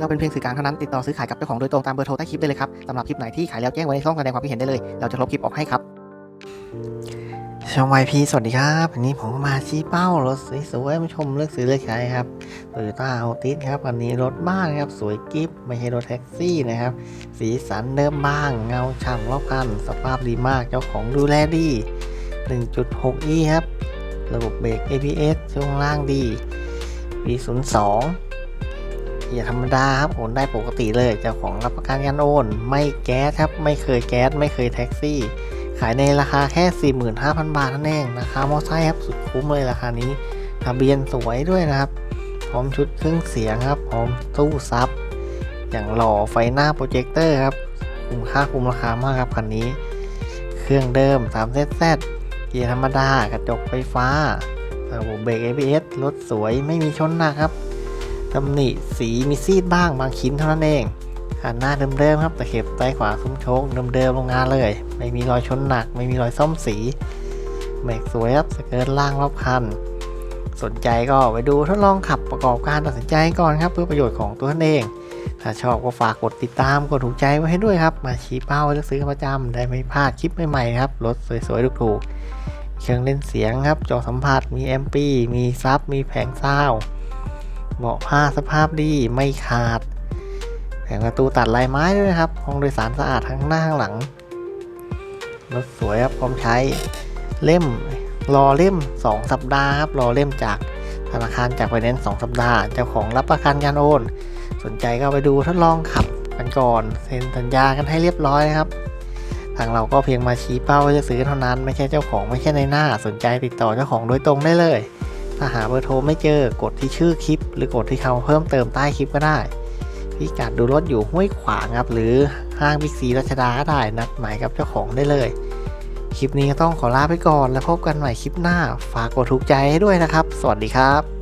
เราเป็นเพียงสื่อกลางเท่านั้นติดต่อซื้อขายกับเจ้าของโดยตรงตามเบอร์โทรใต้คลิปได้เลยครับสำหรับคลิปไหนที่ขายแล้วแจ้งไว้ในช่องแสดงความคิดเห็นได้เลย เราจะลบคลิปออกให้ครับช่องวายพีสวัสดีครับวันนี้ผมมาชี้เป้ารถสวยๆมาชมเลือกซื้อเลือกใช้ครับโตโยต้าอัลติสครับวันนี้รถบ้านครับสวยกิฟไม่ใช่รถแท็กซี่นะครับ สีสันเดิมบ้าง เงาช่ำรอบคันสภาพดีมากเจ้าของดูแลดี 1.6e ครับ ระบบเบรก ABS ช่วงล่างดีปี02 อย่าธรรมดาครับโอนได้ปกติเลย เจ้าของรับประกันการโอน ไม่แก๊สครับไม่เคยแก๊สไม่เคยแท็กซี่ ขายในราคาแค่ 45,000 บาทนั่นเองนะคะมอไซค์ครับสุดคุ้มเลยราคานี้ทะเบียนสวยด้วยนะครับพร้อมชุดเครื่องเสียงครับพร้อมตู้ซับอย่างหล่อไฟหน้าโปรเจคเตอร์ครับคุ้มค่าคุ้มราคามากครับคันนี้ เครื่องเดิม3 z z เกียร์ธรรมดา กระจกไฟฟ้าระบบเบรก ABS รถสวยไม่มีชนหนักครับ ตำหนิสีมีซีดบ้างบางชิ้นเท่านั้นเองคันหน้าเดิมๆครับตะเข็บใต้ขวาซุ้มโชคเดิมๆโรงงานเลย ไม่มีรอยชนหนัก ไม่มีรอยซ่อมสีเบรกสวยครับสเกิร์ตล่างรอบคัน สนใจก็ไปดูทดลองขับประกอบการตัดสินใจก่อนครับเพื่อประโยชน์ของตัวท่านเอง ถ้าชอบก็ฝากกดติดตามกดถูกใจไว้ให้ด้วยครับ มาชี้เป้าเลือกซื้อประจำได้ไม่พลาดคลิปใหม่ๆครับรถสวยๆถูกๆเครื่องเล่นเสียงครับจอสัมผัสมีแอมปีมีซับมีแผงซาวด์ เบาะผ้าสภาพดีไม่ขาดแผงประตูตัดลายไม้ด้วยนะครับ ห้องโดยสารสะอาดทั้งหน้าข้างหลัง รถสวยครับพร้อมใช้เล่มรอเล่ม 2 สัปดาห์ครับรอเล่มจากธนาคารจากไฟแนนซ์2สัปดาห์ เจ้าของรับประกันการโอน สนใจก็ไปดูทดลองขับกันก่อนเซ็นสัญญากันให้เรียบร้อยนะครับ ทางเราก็เพียงมาชี้เป้าว่าจะซื้อเท่านั้น ไม่ใช่เจ้าของไม่ใช่ในหน้า สนใจติดต่อเจ้าของโดยตรงได้เลย ถ้าหาเบอร์โทรไม่เจอกดที่ชื่อคลิป หรือกดที่คำเพิ่มเติมใต้คลิปก็ได้ พิกัดดูรถอยู่ห้วยขวางครับ หรือห้างบิ๊กซีรัชดาก็ได้นัดหมายกับเจ้าของได้เลย คลิปนี้ก็ต้องขอลาไปก่อนแล้วพบกันใหม่คลิปหน้า ฝากกดถูกใจให้ด้วยนะครับ สวัสดีครับ